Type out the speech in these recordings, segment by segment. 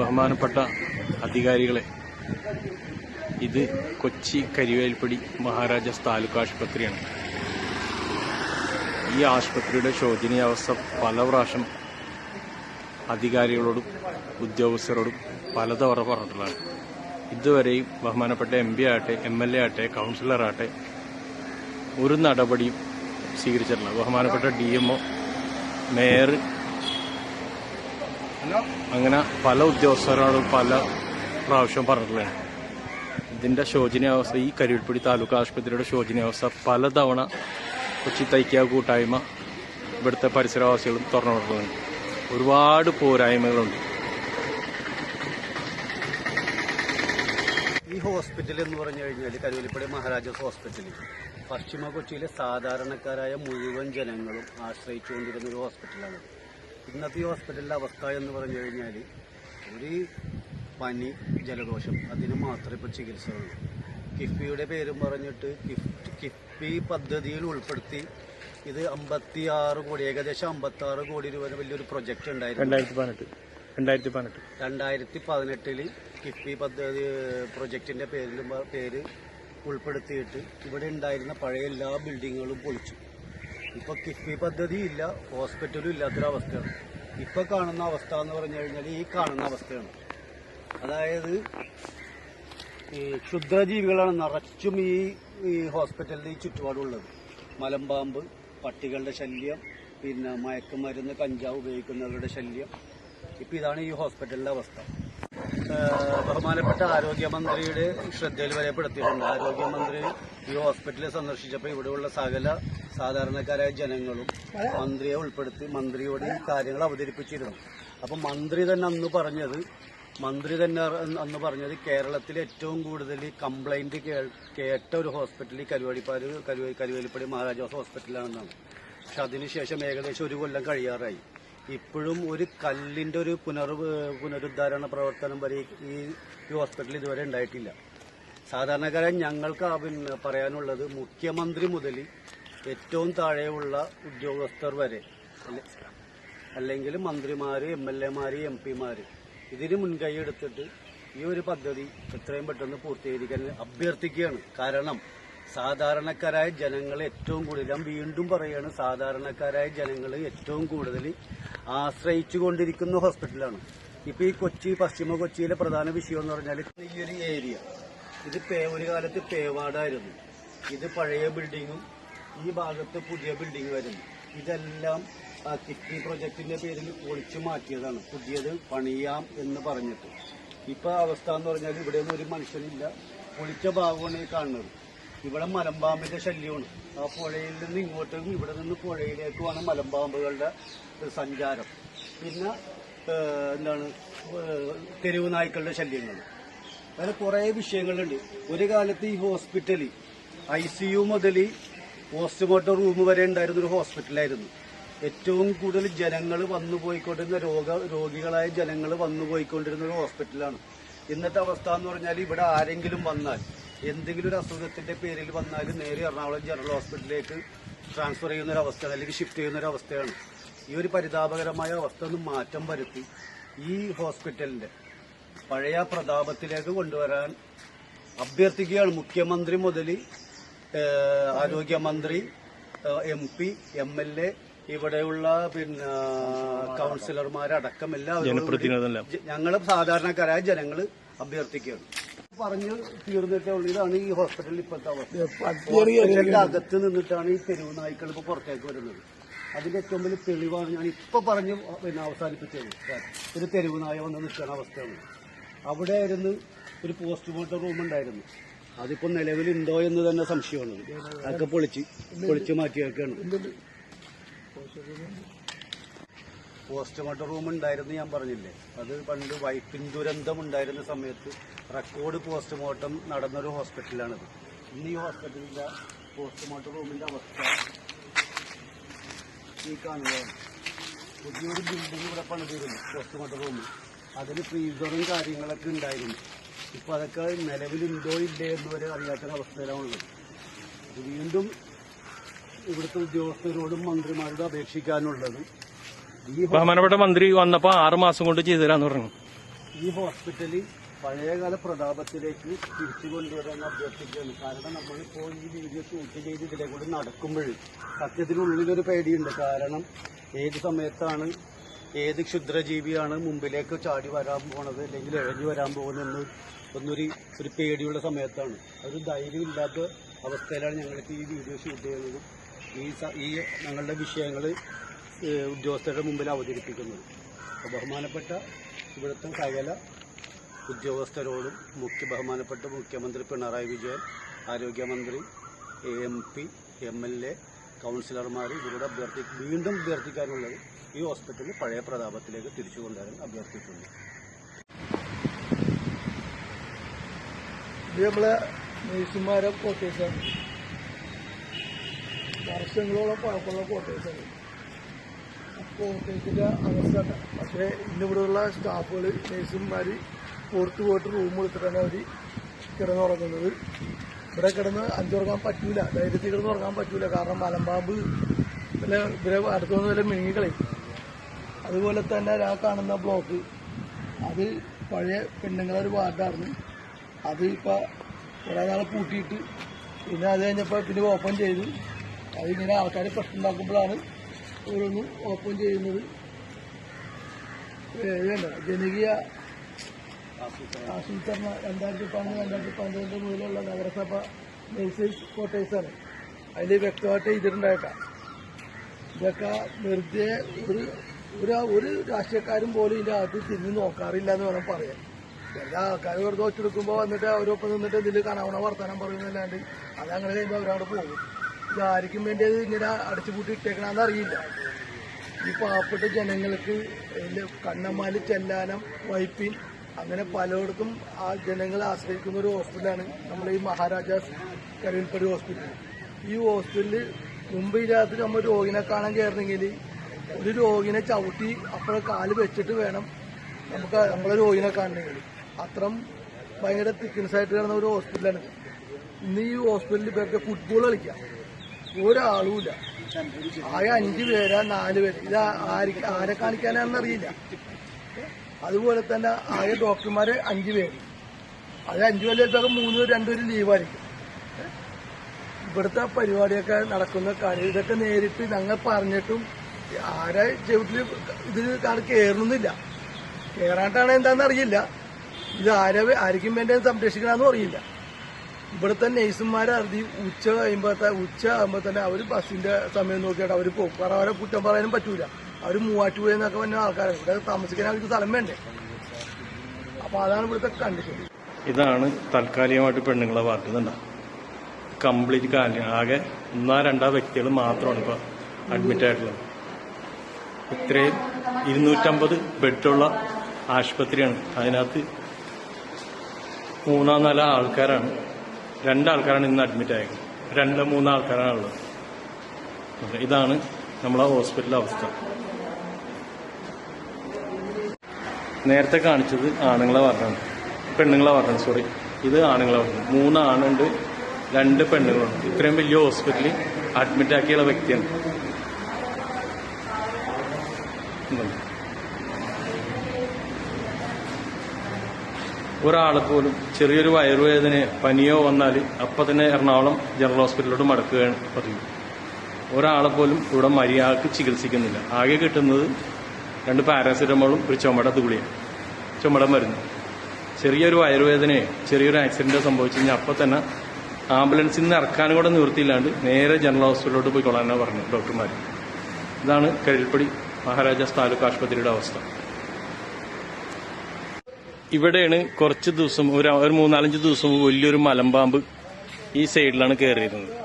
ബഹുമാനപ്പെട്ട അധികാരികളെ ഇത് കൊച്ചി കരിവേൽപ്പടി മഹാരാജാസ് താലൂക്ക് ആശുപത്രിയാണ്. ഈ ആശുപത്രിയുടെ ശോചനീയാവസ്ഥ പല പ്രാവശ്യം അധികാരികളോടും ഉദ്യോഗസ്ഥരോടും പലതവണ പറഞ്ഞിട്ടുള്ളതാണ്. ഇതുവരെയും ബഹുമാനപ്പെട്ട എം പി ആകട്ടെ എം എൽ എ ആകട്ടെ കൗൺസിലറാകട്ടെ ഒരു നടപടിയും സ്വീകരിച്ചിട്ടില്ല. ബഹുമാനപ്പെട്ട ഡി എം ഒ മേയർ അങ്ങനെ പല ഉദ്യോഗസ്ഥരോടും പല പ്രാവശ്യവും പറഞ്ഞിട്ടുള്ളതാണ് ഇതിന്റെ ശോചനീയാവസ്ഥ ഈ കരുവിൽപ്പടി താലൂക്ക് ആശുപത്രിയുടെ ശോചനീയാവസ്ഥ പലതവണ കൊച്ചി തൈക്ക കൂട്ടായ്മ ഇവിടുത്തെ പരിസരവാസികളും തുറന്നു കൊടുക്കുന്നുണ്ട് ഒരുപാട് പോരായ്മകളുണ്ട്. ഈ ഹോസ്പിറ്റൽ എന്ന് പറഞ്ഞു കഴിഞ്ഞാൽ കരുവലിപ്പടി മഹാരാജാസ് ഹോസ്പിറ്റൽ. പശ്ചിമ കൊച്ചിയിലെ സാധാരണക്കാരായ മുഴുവൻ ജനങ്ങളും ആശ്രയിച്ചുകൊണ്ടിരുന്ന ഒരു ഹോസ്പിറ്റലാണ്. ഇന്നത്തെ ഈ ഹോസ്പിറ്റലിന്റെ അവസ്ഥ എന്ന് പറഞ്ഞു കഴിഞ്ഞാൽ ഒരു പനി ജലദോഷം അതിന് മാത്രമേ ഇപ്പോൾ ചികിത്സ ഉള്ളൂ കിഫ്ബിയുടെ പേരും പറഞ്ഞിട്ട് കിഫ്- കിഫ്ബി പദ്ധതിയിൽ ഉൾപ്പെടുത്തി ഇത് അമ്പത്തി ആറ് കോടി ഏകദേശം അമ്പത്തി ആറ് കോടി രൂപ വലിയൊരു പ്രൊജക്ട് ഉണ്ടായിരുന്നു. രണ്ടായിരത്തി പതിനെട്ട് രണ്ടായിരത്തി പതിനെട്ട് രണ്ടായിരത്തി പതിനെട്ടിൽ കിഫ്ബി പദ്ധതി പ്രൊജക്ടിന്റെ പേരിലും പേര് ഉൾപ്പെടുത്തിയിട്ട് ഇവിടെ ഉണ്ടായിരുന്ന പഴയ എല്ലാ ബിൽഡിങ്ങുകളും പൊളിച്ചു. ഇപ്പൊ കിഫ്ബി പദ്ധതി ഇല്ല ഹോസ്പിറ്റലും ഇല്ലാത്തൊരവസ്ഥയാണ്. ഇപ്പൊ കാണുന്ന അവസ്ഥ എന്ന് പറഞ്ഞു കഴിഞ്ഞാൽ ഈ കാണുന്ന അവസ്ഥയാണ്. അതായത് ഈ ക്ഷുദ്രജീവികളാണ് നിറച്ചും ഈ ഈ ഹോസ്പിറ്റലിന്റെ ഈ ചുറ്റുപാടുള്ളത്. മലമ്പാമ്പ് പട്ടികളുടെ ശല്യം പിന്നെ മയക്കുമരുന്ന് കഞ്ചാവ് ഉപയോഗിക്കുന്നവരുടെ ശല്യം. ഇപ്പൊ ഇതാണ് ഈ ഹോസ്പിറ്റലിന്റെ അവസ്ഥ. ബഹുമാനപ്പെട്ട ആരോഗ്യമന്ത്രിയുടെ ശ്രദ്ധയിൽ വരെപ്പെടുത്തിയിട്ടുണ്ട്. ആരോഗ്യമന്ത്രി ഈ ഹോസ്പിറ്റലിൽ സന്ദർശിച്ചപ്പോൾ ഇവിടെയുള്ള സകല സാധാരണക്കാരായ ജനങ്ങളും മന്ത്രിയെ ഉൾപ്പെടുത്തി മന്ത്രിയോട് ഈ കാര്യങ്ങൾ അവതരിപ്പിച്ചിരുന്നു. അപ്പൊ മന്ത്രി തന്നെ അന്ന് പറഞ്ഞത് മന്ത്രി തന്നെ അന്ന് പറഞ്ഞത് കേരളത്തിൽ ഏറ്റവും കൂടുതൽ കംപ്ലൈന്റ് കേട്ട ഒരു ഹോസ്പിറ്റൽ കരുവാടിപ്പാട് കരുവ കരുവേലിപ്പടി മഹാരാജാസ് ഹോസ്പിറ്റലാണെന്നാണ്. പക്ഷെ അതിനുശേഷം ഏകദേശം ഒരു കൊല്ലം കഴിയാറായി. ഇപ്പോഴും ഒരു കല്ലിന്റെ ഒരു പുനർ പുനരുദ്ധാരണ പ്രവർത്തനം വരെ ഈ ഈ ഹോസ്പിറ്റലിൽ ഇതുവരെ ഉണ്ടായിട്ടില്ല. സാധാരണക്കാരായ ഞങ്ങൾക്ക് പിന്നെ പറയാനുള്ളത് മുഖ്യമന്ത്രി മുതൽ ഏറ്റവും താഴെയുള്ള ഉദ്യോഗസ്ഥർ വരെ അല്ലെങ്കിൽ മന്ത്രിമാര് എം എൽ എമാര് എം പിമാര് ഇതിന് മുൻകൈ എടുത്തിട്ട് ഈ ഒരു പദ്ധതി എത്രയും പെട്ടെന്ന് പൂർത്തീകരിക്കാൻ അഭ്യർത്ഥിക്കുകയാണ്. കാരണം സാധാരണക്കാരായ ജനങ്ങൾ ഏറ്റവും കൂടുതൽ വീണ്ടും പറയുകയാണ് സാധാരണക്കാരായ ജനങ്ങൾ ഏറ്റവും കൂടുതൽ ആശ്രയിച്ചു കൊണ്ടിരിക്കുന്ന ഹോസ്പിറ്റലാണ്. ഇപ്പൊ ഈ കൊച്ചി പശ്ചിമ കൊച്ചിയിലെ പ്രധാന വിഷയം എന്ന് പറഞ്ഞാൽ ഈ ഒരു ഏരിയ. ഇത് പേ ഒരു കാലത്ത് പേവാടായിരുന്നു. ഇത് പഴയ ബിൽഡിങ്ങും ഈ ഭാഗത്ത് പുതിയ ബിൽഡിംഗ് വരുന്നു ഇതെല്ലാം കിഡ്നി പ്രൊജക്ടിന്റെ പേരിൽ പൊളിച്ചു മാറ്റിയതാണ്. പുതിയത് പണിയാം എന്ന് പറഞ്ഞിട്ട്. ഇപ്പൊ അവസ്ഥ എന്ന് പറഞ്ഞാൽ ഇവിടെ ഒരു മനുഷ്യനില്ല. പൊളിച്ച ഭാഗമാണ് ഈ കാണുന്നത്. ഇവിടെ മലമ്പാമ്പിന്റെ ശല്യമാണ്. ആ പുഴയിൽ നിന്ന് ഇങ്ങോട്ടും ഇവിടെ നിന്ന് പുഴയിലേക്കുമാണ് മലമ്പാമ്പുകളുടെ സഞ്ചാരം. പിന്നെ എന്താണ് തെരുവ് നായ്ക്കളുടെ ശല്യങ്ങൾ. അങ്ങനെ കുറേ വിഷയങ്ങളുണ്ട്. ഒരു കാലത്ത് ഈ ഹോസ്പിറ്റൽ ഐ സി യു മുതൽ പോസ്റ്റ്മോർട്ടം റൂം വരെ ഉണ്ടായിരുന്ന ഒരു ഹോസ്പിറ്റലായിരുന്നു. ഏറ്റവും കൂടുതൽ ജനങ്ങൾ വന്നു പോയിക്കൊണ്ടിരുന്ന രോഗ രോഗികളായ ജനങ്ങൾ വന്നു പോയിക്കൊണ്ടിരുന്ന ഒരു ഹോസ്പിറ്റലാണ്. ഇന്നത്തെ അവസ്ഥ എന്ന് പറഞ്ഞാൽ ഇവിടെ ആരെങ്കിലും വന്നാൽ എന്തെങ്കിലും ഒരു അസുഖത്തിന്റെ പേരിൽ വന്നാൽ നേരെ എറണാകുളം ജനറൽ ഹോസ്പിറ്റലിലേക്ക് ട്രാൻസ്ഫർ ചെയ്യുന്ന ഒരു അവസ്ഥയാണ് അല്ലെങ്കിൽ ഷിഫ്റ്റ് ചെയ്യുന്ന ഒരു അവസ്ഥയാണ് ഈ ഒരു പരിതാപകരമായ അവസ്ഥ ഒന്ന് മാറ്റം വരുത്തി ഈ ഹോസ്പിറ്റലിന്റെ പഴയ പ്രതാപത്തിലേക്ക് കൊണ്ടുവരാൻ അഭ്യർത്ഥിക്കുകയാണ് മുഖ്യമന്ത്രി മുതൽ ആരോഗ്യമന്ത്രി M P M L A ഇവിടെയുള്ള പിന്നെ കൗൺസിലർമാരടക്കം എല്ലാവരും ഞങ്ങൾ സാധാരണക്കാരായ ജനങ്ങൾ അഭ്യർത്ഥിക്കുകയാണ്. പറഞ്ഞു തീർന്നിട്ടേ ഉള്ളൂ. ഇതാണ് ഈ ഹോസ്പിറ്റലിൽ ഇപ്പോഴത്തെ അവസ്ഥ. അകത്ത് നിന്നിട്ടാണ് ഈ തെരുവ് നായ്ക്കൾ ഇപ്പൊ പുറത്തേക്ക് വരുന്നത്. അതിന്റെ ഏറ്റവും വലിയ തെളിവാണ് ഞാൻ ഇപ്പൊ പറഞ്ഞു പിന്നെ അവസാനിപ്പിച്ചത്. ഒരു തെരുവ് നായ വന്ന് നിൽക്കുന്ന അവസ്ഥയാണ്. അവിടെ ആയിരുന്നു ഒരു പോസ്റ്റ്മോർട്ടം റൂം ഉണ്ടായിരുന്നു. അതിപ്പോ നിലവിലുണ്ടോ എന്ന് തന്നെ സംശയമാണ്. അതൊക്കെ പൊളിച്ച് പൊളിച്ച് മാറ്റിയേക്കാണ്. പോസ്റ്റ്മോർട്ടം റൂം ഉണ്ടായിരുന്നു ഞാൻ പറഞ്ഞില്ലേ. അത് പണ്ട് വൈപ്പിൻ ദുരന്തം ഉണ്ടായിരുന്ന സമയത്ത് റെക്കോർഡ് പോസ്റ്റ്മോർട്ടം നടന്നൊരു ഹോസ്പിറ്റലാണിത്. ഇന്ന് ഈ ഹോസ്പിറ്റലിന്റെ പോസ്റ്റ്മോർട്ടം റൂമിന്റെ അവസ്ഥ ഈ കാണുകയാണ് പുതിയൊരു ബിൽഡിംഗ് ഇവിടെ പണിതിരുന്നു പോസ്റ്റ്മോർട്ടം റൂമിൽ. അതിന് ഫ്രീസറും കാര്യങ്ങളൊക്കെ ഉണ്ടായിരുന്നു. ഇപ്പോൾ അതൊക്കെ നിലവിലുണ്ടോ ഇല്ലേ എന്ന് വരെ അറിയാത്തൊരവസ്ഥയിലാണുള്ളത് വീണ്ടും ഇവിടുത്തെ ഉദ്യോഗസ്ഥരോടും മന്ത്രിമാരോടും അപേക്ഷിക്കാനുള്ളത് ബഹുമാനപ്പെട്ട മന്ത്രി വന്നപ്പോ ആറ് മാസം കൊണ്ട് ചെയ്തു തരാന്ന് പറഞ്ഞു. ഈ ഹോസ്പിറ്റലിൽ പഴയകാല പ്രതാപത്തിലേക്ക് തിരിച്ചു കൊണ്ടുവരാൻ അഭ്യർത്ഥിക്കുകയാണ്. കാരണം നമ്മളിപ്പോൾ ഈ വീഡിയോ ഷൂട്ട് ചെയ്ത് ഇതിലെ കൂടെ നടക്കുമ്പോൾ സത്യത്തിനുള്ളിലൊരു പേടിയുണ്ട്. കാരണം ഏത് സമയത്താണ് ഏത് ക്ഷുദ്രജീവിയാണ് മുമ്പിലേക്ക് ചാടി വരാൻ പോണത് അല്ലെങ്കിൽ ഇഴഞ്ഞു വരാൻ പോകുന്നതെന്ന് ഒന്നൊരു ഒരു പേടിയുള്ള സമയത്താണ്. ഒരു ധൈര്യമില്ലാത്ത അവസ്ഥയിലാണ് ഞങ്ങൾക്ക് ഈ വീഡിയോ ഷൂട്ട് ചെയ്യുന്നത്. ഈ ഈ ഞങ്ങളുടെ വിഷയങ്ങൾ ഉദ്യോഗസ്ഥരുടെ മുമ്പിൽ അവതരിപ്പിക്കുന്നത്. ബഹുമാനപ്പെട്ട ഇവിടുത്തെ സകല ഉദ്യോഗസ്ഥരോടും മുഖ്യ ബഹുമാനപ്പെട്ട മുഖ്യമന്ത്രി പിണറായി വിജയൻ ആരോഗ്യമന്ത്രി M P M L A കൗൺസിലർമാർ ഇവരോട് അഭ്യർത്ഥി വീണ്ടും അഭ്യർത്ഥിക്കാനുള്ളത് ഈ ഹോസ്പിറ്റലിൽ പഴയ പ്രതാപത്തിലേക്ക് തിരിച്ചു കൊണ്ടുവരാൻ അഭ്യർത്ഥിക്കുന്നു. നമ്മളെ നേഴ്സുമാരെ കോട്ടേഴ്സാണ് വർഷങ്ങളോളം പഴക്കമുള്ള കോട്ടേഴ്സാണ് കോട്ടേഴ്സിന്റെ അവസ്ഥ. പക്ഷേ ഇന്നിവിടെയുള്ള സ്റ്റാഫുകൾ നേഴ്സുമാർ പുറത്ത് പോയിട്ട് റൂം എടുത്തിട്ടാണ് അവർ കിടന്നുറങ്ങുന്നത്. ഇവിടെ കിടന്ന് അഞ്ചുറങ്ങാൻ പറ്റൂല. ധൈര്യത്തിൽ കിടന്നുറങ്ങാൻ പറ്റൂല. കാരണം മലമ്പാമ്പ് പിന്നെ ഇവരെ അടുത്തുനിന്ന് വല്ല മിങ്ങിക്കളയും അതുപോലെ തന്നെ ആ കാണുന്ന ബ്ലോക്ക്. അത് പഴയ പെണ്ണുങ്ങളെ ഒരു വാർഡായിരുന്നു. അത് ഇപ്പോൾ കുറേ നാൾ പൂട്ടിയിട്ട് പിന്നെ അത് കഴിഞ്ഞപ്പോൾ പിന്നെ ഓപ്പൺ ചെയ്തു. അതിങ്ങനെ ആൾക്കാർ പ്രശ്നം ഉണ്ടാക്കുമ്പോഴാണ് ഓരോന്നും ഓപ്പൺ ചെയ്യുന്നത്. വേണ്ട ജനകീയ ആസൂത്രണ രണ്ടായിരത്തി പതിനൊന്ന് രണ്ടായിരത്തി പന്ത്രണ്ട് മുതലുള്ള നഗരസഭ നഴ്സേഴ്സ് ക്വാർട്ടേഴ്സാണ് അതിൽ വ്യക്തമായിട്ട് ചെയ്തിട്ടുണ്ടായിട്ടാ ഇതൊക്കെ വെറുതെ ഒരു ഒരു ഒരു രാഷ്ട്രീയക്കാരും പോലും ഇതിന്റെ അകത്ത് തിന്ന് നോക്കാറില്ല എന്ന് വേണം പറയാൻ. എല്ലാ ആൾക്കാരും വെറുതെ ഒച്ചെടുക്കുമ്പോൾ വന്നിട്ട് അവരൊപ്പം നിന്നിട്ട് ഇതിൽ കണവണ വർത്തമാനം പറയുന്നതല്ലാണ്ട് അതങ്ങനെ കഴിയുമ്പോൾ അവരവിടെ പോകും. ഇത് ആർക്കും വേണ്ടി അത് ഇങ്ങനെ അടച്ചുപൂട്ടി ഇട്ടേക്കണമെന്ന് അറിയില്ല. ഈ പാവപ്പെട്ട ജനങ്ങൾക്ക് കണ്ണമാൽ ചെല്ലാനം വൈപ്പിൻ അങ്ങനെ പലയിടത്തും ആ ജനങ്ങളെ ആശ്രയിക്കുന്ന ഒരു ഹോസ്പിറ്റലാണ് നമ്മുടെ ഈ മഹാരാജാസ് കരുവിൽപ്പടി ഹോസ്പിറ്റൽ. ഈ ഹോസ്പിറ്റലിൽ മുമ്പ് ഇതിനകത്ത് നമ്മൾ രോഗിനെ കാണാൻ കയറണമെങ്കിൽ ഒരു രോഗിനെ ചവിട്ടി അപ്പോഴെ കാൽ വെച്ചിട്ട് വേണം നമുക്ക് നമ്മളെ രോഗിനെ കാണണമെങ്കിൽ അത്രം ഭയങ്കര തിക്നസ് ആയിട്ട് കിടന്ന ഒരു ഹോസ്പിറ്റലാണ്. ഇന്ന് ഈ ഹോസ്പിറ്റലിൽ ഇവർക്ക് ഫുട്ബോൾ കളിക്കാം. ഒരാളുമില്ല ആകെ അഞ്ച് പേരാ നാല് പേര്. ഇത് ആർക്ക് ആരെ കാണിക്കാനാണെന്നറിയില്ല അതുപോലെ തന്നെ ആകെ ഡോക്ടർമാര് അഞ്ച് പേര്. അത് അഞ്ചു പേര് ചിലപ്പോൾ മൂന്ന് പേര് രണ്ടുപേര് ലീവായിരിക്കും ഇവിടുത്തെ പരിപാടിയൊക്കെ നടക്കുന്ന കാര്യം ഇതൊക്കെ നേരിട്ട് ഞങ്ങൾ പറഞ്ഞിട്ടും ആരെ ജീവിതത്തിൽ ഇത് കാണി കയറുന്നില്ല കയറാണ്ടാണ് എന്താണെന്ന് അറിയില്ല. ഇത് ആരെ ആർക്കും വേണ്ടി സംരക്ഷിക്കണമെന്നും അറിയില്ല. ഇവിടുത്തെ നേഴ്സുമാരെ അറുതി ഉച്ച കഴിയുമ്പോഴത്തെ ഉച്ച ആകുമ്പോൾ തന്നെ അവർ ബസ്സിന്റെ സമയം നോക്കിയിട്ട് അവർ പോകും. കാരണം അവരെ കുറ്റം പറയാനും പറ്റൂല. അവർ മൂവാറ്റുപുഴ എന്നൊക്കെ പറഞ്ഞ ആൾക്കാരാണ്. ഇവിടെ താമസിക്കാൻ അവർക്ക് സ്ഥലം വേണ്ടേ? അപ്പൊ അതാണ് ഇവിടുത്തെ കണ്ടീഷൻ ഇതാണ് താൽക്കാലികമായിട്ട് പെണ്ണുങ്ങളെ വാർക്കുന്നുണ്ട് കംപ്ലീറ്റ് കാല ആകെ ഒന്നാ രണ്ടാ വ്യക്തികൾ മാത്രമാണ് ഇപ്പൊ അഡ്മിറ്റ് ആയിട്ടുള്ളത്. ഇത്രയും ഇരുന്നൂറ്റമ്പത് ബെഡുള്ള ആശുപത്രിയാണ്. അതിനകത്ത് മൂന്നാം നില ആൾക്കാരാണ്. രണ്ടാൾക്കാരാണ് ഇന്ന് അഡ്മിറ്റ് ആയത്. രണ്ട് മൂന്ന് ആൾക്കാരാണ് ഉള്ളത്. ഇതാണ് നമ്മളെ ഹോസ്പിറ്റലിലെ അവസ്ഥ. നേരത്തെ കാണിച്ചത് ആണുങ്ങളെ പറഞ്ഞാണ് പെണ്ണുങ്ങളെ പറഞ്ഞത് സോറി ഇത് ആണുങ്ങളെ വർണം മൂന്ന് ആണുണ്ട് രണ്ട് പെണ്ണുങ്ങളുണ്ട്. ഇത്രയും വലിയ ഹോസ്പിറ്റലിൽ അഡ്മിറ്റ് ആക്കിയുള്ള വ്യക്തിയാണ്. ഒരാളെ പോലും ചെറിയൊരു വയറുവേദന പനിയോ വന്നാൽ അപ്പം തന്നെ എറണാകുളം ജനറൽ ഹോസ്പിറ്റലിലോട്ട് മടക്കുകയാണ് പതിവ്. ഒരാളെ പോലും ഇവിടെ മര്യാദയ്ക്ക് ചികിത്സിക്കുന്നില്ല. ആകെ കിട്ടുന്നത് രണ്ട് പാരാസിറ്റമോളും ഒരു ചുമട തുള്ളിയാണ്. ചുമട മരുന്ന്. ചെറിയൊരു വയറുവേദനയോ ചെറിയൊരു ആക്സിഡന്റോ സംഭവിച്ചു കഴിഞ്ഞാൽ അപ്പം തന്നെ ആംബുലൻസിൽ നിന്ന് ഇറക്കാനും കൂടെ നിവൃത്തിയില്ലാണ്ട് നേരെ ജനറൽ ഹോസ്പിറ്റലിലോട്ട് പോയിക്കൊള്ളാനാണ് പറഞ്ഞു ഡോക്ടർമാർ ഇതാണ് കഴിൽപ്പടി മഹാരാജാസ് താലൂക്ക് ആശുപത്രിയുടെ അവസ്ഥ. ഇവിടെയാണ് കുറച്ച് ദിവസം ഒരു ഒരു മൂന്നാലഞ്ച് ദിവസം വലിയൊരു മലമ്പാമ്പ് ഈ സൈഡിലാണ് കയറിയിരുന്നത്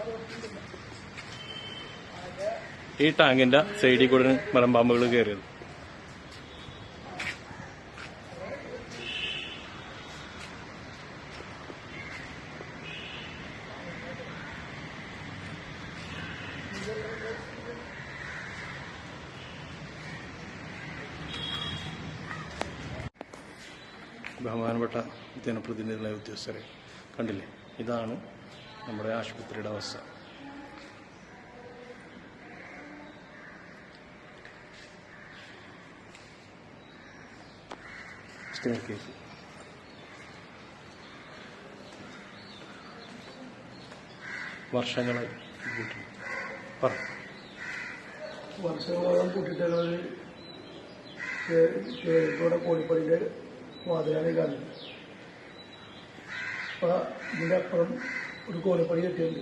ഈ ടാങ്കിന്റെ സൈഡിൽ കൂടെ മലമ്പാമ്പുകൾ കയറിയത് ബഹുമാനപ്പെട്ട ജനപ്രതിനിധികളായ ഉദ്യോഗസ്ഥരെ കണ്ടില്ലേ? ഇതാണ് നമ്മുടെ ആശുപത്രിയുടെ അവസ്ഥ. കേസ് വർഷങ്ങളായി കൂട്ടി. പറ. വർഷങ്ങളോളം കൂട്ടിയിട്ടുള്ളത് കേരളത്തോടെ കോഴിപ്പടിയുടെ വാതിലാണ് കാണുന്നത് ഇതിന്റെ അപ്പുറം ഒരു കോലപ്പണി കെട്ടിയുണ്ട്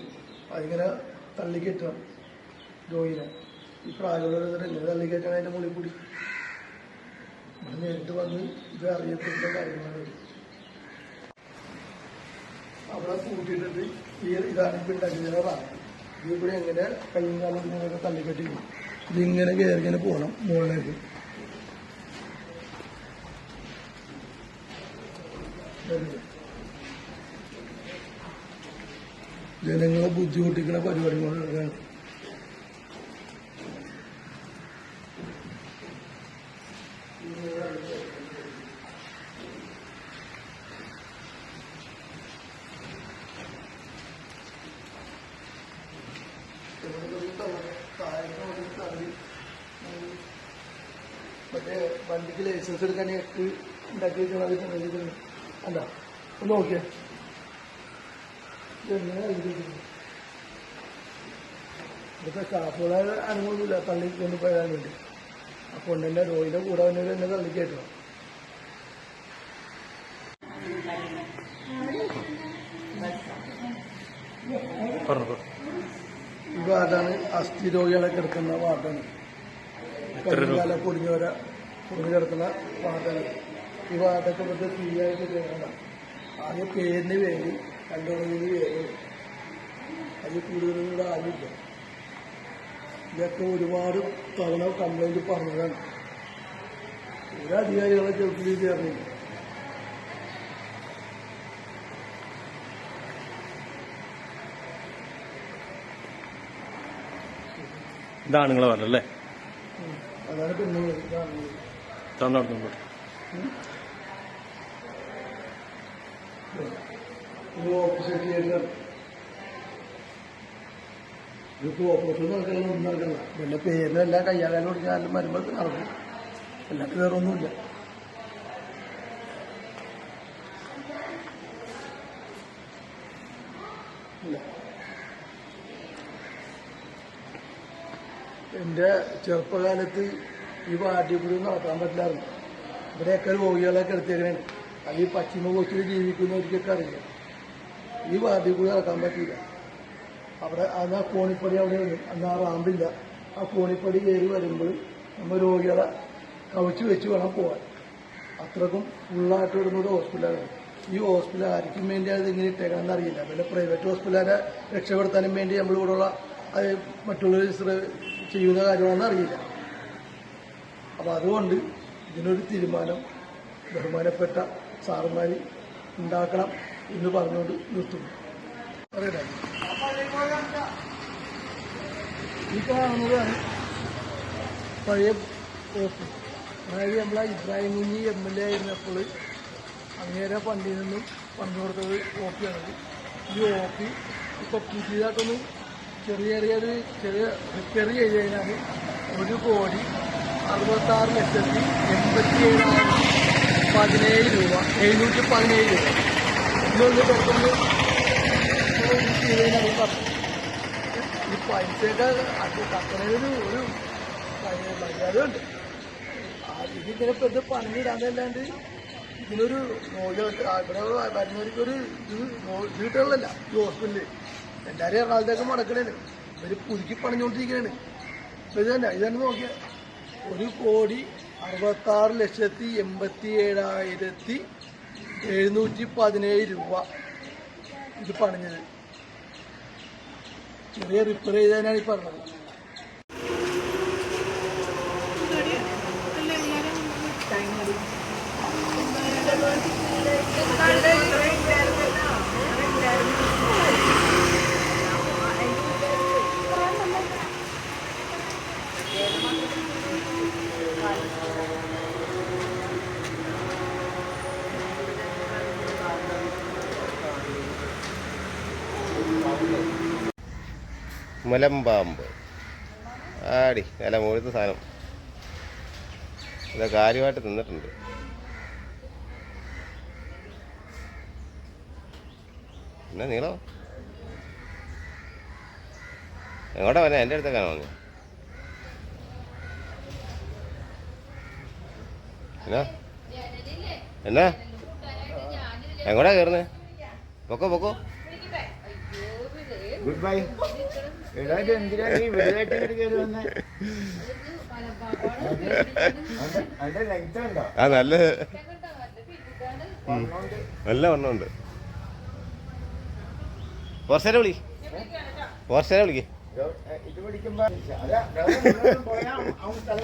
അതിങ്ങനെ തള്ളി കെട്ടണം രോഗിനെ ഈ പ്രായമുള്ളവരെ ഇങ്ങനെ തള്ളി കെട്ടണം അതിന്റെ മുകളിൽ കൂടി. ഇവിടെ നേരിട്ട് വന്ന് ഇത് അറിയത്തിന്റെ കാര്യമാണ് അവിടെ കൂട്ടിയിട്ടുണ്ട് ഈ ഇതാണ് ഇപ്പം ഉണ്ടാക്കിയ ഇതിവിടെ എങ്ങനെ കയ്യും കാലം തള്ളിക്കെട്ടി ഇതിങ്ങനെ കയറി ഇങ്ങനെ പോകണം മുകളിലേക്ക്. ജനങ്ങളെ ബുദ്ധിമുട്ടിക്കുന്ന പരിപാടികളാണ്. മറ്റേ വണ്ടിക്ക് ലൈസൻസ് എടുക്കാൻ എട്ട് ഉണ്ടാക്കി വെച്ചാൽ അല്ല ഒന്ന് ഇവിടുത്തെ സ്റ്റാഫുകളെ അനുഭവമൊന്നുമില്ല തള്ളി വേണ്ടി അപ്പൊ കൊണ്ടെന്നെ റോയിന്റെ കൂടെ തന്നെ എന്നെ തള്ളി കയറ്റണം പറഞ്ഞു. പറഞ്ഞു ഈ വാർഡാണ് അസ്ഥി രോഗികളെ കിടക്കുന്ന വാർഡാണ് കൈകാല പൊടിഞ്ഞവരെ പൊടിഞ്ഞു കിടക്കുന്ന വാർഡാണ് ഈ വാർഡൊക്കെ ഇവിടുത്തെ ഫ്രീ ആയിട്ട് കേൾക്കണ്ട ആദ്യം പേരിന് വേണ്ടി കണ്ടുറങ്ങിന് പേര് അതിൽ കൂടുതലും കൂടെ ആരുമില്ല. ഇതൊക്കെ ഒരുപാട് തവണ കംപ്ലൈന്റ് പറഞ്ഞതാണ്. ഒരു അധികാരികളെ ചെറുപ്പിൽ ചേർന്നില്ല. ഇതാണ് നിങ്ങളെ പറഞ്ഞല്ലേ. അതാണ് പെണ്ണുങ്ങൾ തന്നോട്ട് ഇത് ഓപ്പോസിറ്റ് തിയേറ്റർ ഇതിപ്പോ ഓപ്പറേഷൻ നടക്കണം ഒന്നും നടക്കണ്ട വല്ല പേരിനെല്ലാം കയ്യാകാലം കൊടുക്കാനും വരുമ്പോൾ നടക്കും അല്ലാണ്ട് വേറെ ഒന്നുമില്ല എന്റെ ചെറുപ്പകാലത്ത് ഈ വാർഡിൽ കൂടി നടത്താൻ പറ്റില്ലായിരുന്നു. ഇവിടെയൊക്കെ രോഗികളൊക്കെ എടുത്തേക്കണേ. അത് ഈ പശ്ചിമ കോസ്റ്റിൽ ജീവിക്കുന്നവർക്കൊക്കെ അറിയാം. ഈ വാർഡിൽ കൂടി നടക്കാൻ പറ്റിയില്ല. അവിടെ അന്ന് ആ കോണിപ്പടി അവിടെ ഉണ്ട് അന്ന് ആ റാമ്പില്ല. ആ കോണിപ്പടി കയറി വരുമ്പോൾ നമ്മൾ രോഗികളെ കവച്ച് വെച്ച് വേണം പോകാൻ അത്രക്കും ഫുള്ളായിട്ട് വരുന്നത് ഹോസ്പിറ്റലാണ് ഈ ഹോസ്പിറ്റൽ ആർക്കും വേണ്ടി അത് ഇങ്ങനെ ഇട്ടേക്കണം അറിയില്ല. പിന്നെ പ്രൈവറ്റ് ഹോസ്പിറ്റലിനെ രക്ഷപ്പെടുത്താനും വേണ്ടി നമ്മളിവിടെയുള്ള അത് മറ്റുള്ളവർ ചെയ്യുന്ന കാര്യമാണെന്ന് അറിയില്ല. അപ്പോൾ അതുകൊണ്ട് ഇതിനൊരു തീരുമാനം ബഹുമാനപ്പെട്ട സാറുമാർ ഉണ്ടാക്കണം. എന്ന് പറഞ്ഞുകൊണ്ട് നിർത്തുന്നു. ഈ കാണുന്നതാണ് പഴയ അതായത് നമ്മളെ ഇബ്രാഹിം കുഞ്ഞി എം എൽ എ ആയിരുന്നപ്പോൾ അങ്ങേരെ ഫണ്ടിൽ നിന്നും പറഞ്ഞു കൊടുത്തത് ഓപ്പിയാണത്. ഈ ഓപ്പി ഇപ്പോൾ പുതിയതായിട്ടൊന്ന് ചെറിയ ചെറിയൊരു ചെറിയ റിപ്പയർ ചെയ്ത് കഴിഞ്ഞാൽ ഒരു കോടി അറുപത്താറ് ലക്ഷത്തി എൺപത്തി ഏഴായിരത്തി പതിനേഴ് രൂപ എഴുന്നൂറ്റി പതിനേഴ് രൂപ. പറഞ്ഞു ഈ പൈസയൊക്കെ അത് കത്തണതിന് ഒരു മര്യാദയുണ്ട് ഇതിങ്ങനെ പെട്ട് പണിഞ്ഞിടാന്നല്ലാണ്ട് ഇതിനൊരു നോജ- ആ ഇവിടെ വരുന്നവർക്കൊരു ഒരു ഇത് കിട്ടുന്നില്ല ഈ ഹോസ്പിറ്റലിൽ എല്ലാവരും എറണാകുളത്തേക്ക് മുടക്കണേന് ഇവർ പുതുക്കി പണിഞ്ഞുകൊണ്ടിരിക്കണേന് ഇത് തന്നെ ഇതന്നെ നോക്കിയ ഒരു കോടി അറുപത്തി ആറ് ലക്ഷത്തി എൺപത്തി ഏഴായിരത്തി എഴുന്നൂറ്റി പതിനേഴ് രൂപ. ഇത് പണിഞ്ഞത് ചെറിയ റിപ്പയർ ചെയ്തതിനാണ് ഈ പറഞ്ഞത്. മുലമ്പാമ്പ്. ആടി അല്ല മുഴുത്ത സാധനം. ഇതൊക്കെ കാര്യമായിട്ട് തിന്നിട്ടുണ്ട്. എന്നാ നീളോ? എങ്ങോട്ടാ വന്നെ എന്റെ അടുത്തേക്കാണ് വന്നു? എന്നാ? എന്നാ? എങ്ങോട്ടാ കയറുന്നേ? പൊക്കോ പൊക്കോ. ഗുഡ് ബൈ എടാ ഇത് എന്തിനാ നീ വെറുതായിട്ട് ഇങ്ങോട്ട് കയറി വന്നേ? അതിന്റെ ലെങ്ത് ഉണ്ടോ? ആ നല്ല നല്ല വണ്ണമുണ്ട് പോർച്ചേരെ വിളി. പോർച്ചേരെ വിളിക്ക്. ഇത് പിടിക്കുമ്പോ പോയാ അവൻ തല.